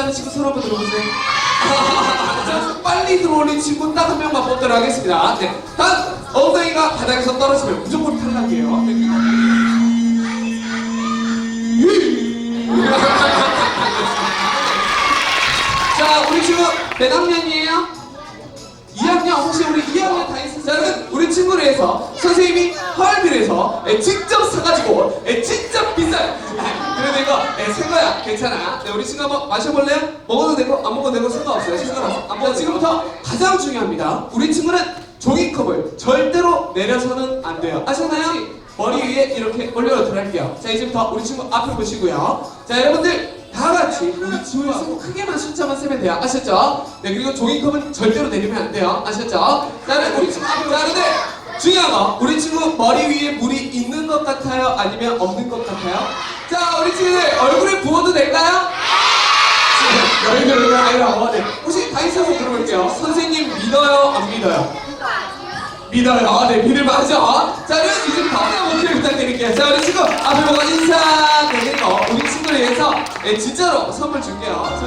좋아하는 친구 손 한번 들어보세요. 자, 빨리 들어오는 친구 딱 한 명만 뽑도록 하겠습니다. 네. 단, 엉덩이가 바닥에서 떨어지면 무조건 탈락이에요. 네. 자, 우리 친구 몇 학년이에요? 2학년 혹시 우리 2학년 다 있어요? 자, 여러분 우리 친구를 위해서 선생님이 헐비를 해서 에, 직접 괜찮아 네, 우리 친구 한번 마셔볼래요? 먹어도 되고 안 먹어도 되고 상관없어요 상관없어 안 먹어 지금부터 가장 중요합니다 우리 친구는 종이컵을 절대로 내려서는 안 돼요 아셨나요? 머리 위에 이렇게 올려놓도록 할게요 자 이제부터 우리 친구 앞을 보시고요 자 여러분들 다 같이 우리 친구의 손 크게만 숫자만 세면 돼요. 아셨죠? 네, 그리고 종이컵은 절대로 내리면 안 돼요. 아셨죠? 그다음에 우리 친구 앞에 자는데 중요한 거 우리 친구 머리 위에 물이 있는 것 같아요? 아니면 없는 것 같아요? 자, 우리 친구들 얼굴에 부어도 될까요? 여기를 아니라 네. 혹시 다 있어서 들어볼게요. 선생님 믿어요? 안 믿어요? 믿어요. 아, 네, 믿을 맞죠? 자, 그럼 이제 다음 목표를 부탁드릴게요. 자, 우리 친구 앞에 보고 인사 드리는 거 우리 친구를 위해서 네, 진짜로 선물 줄게요.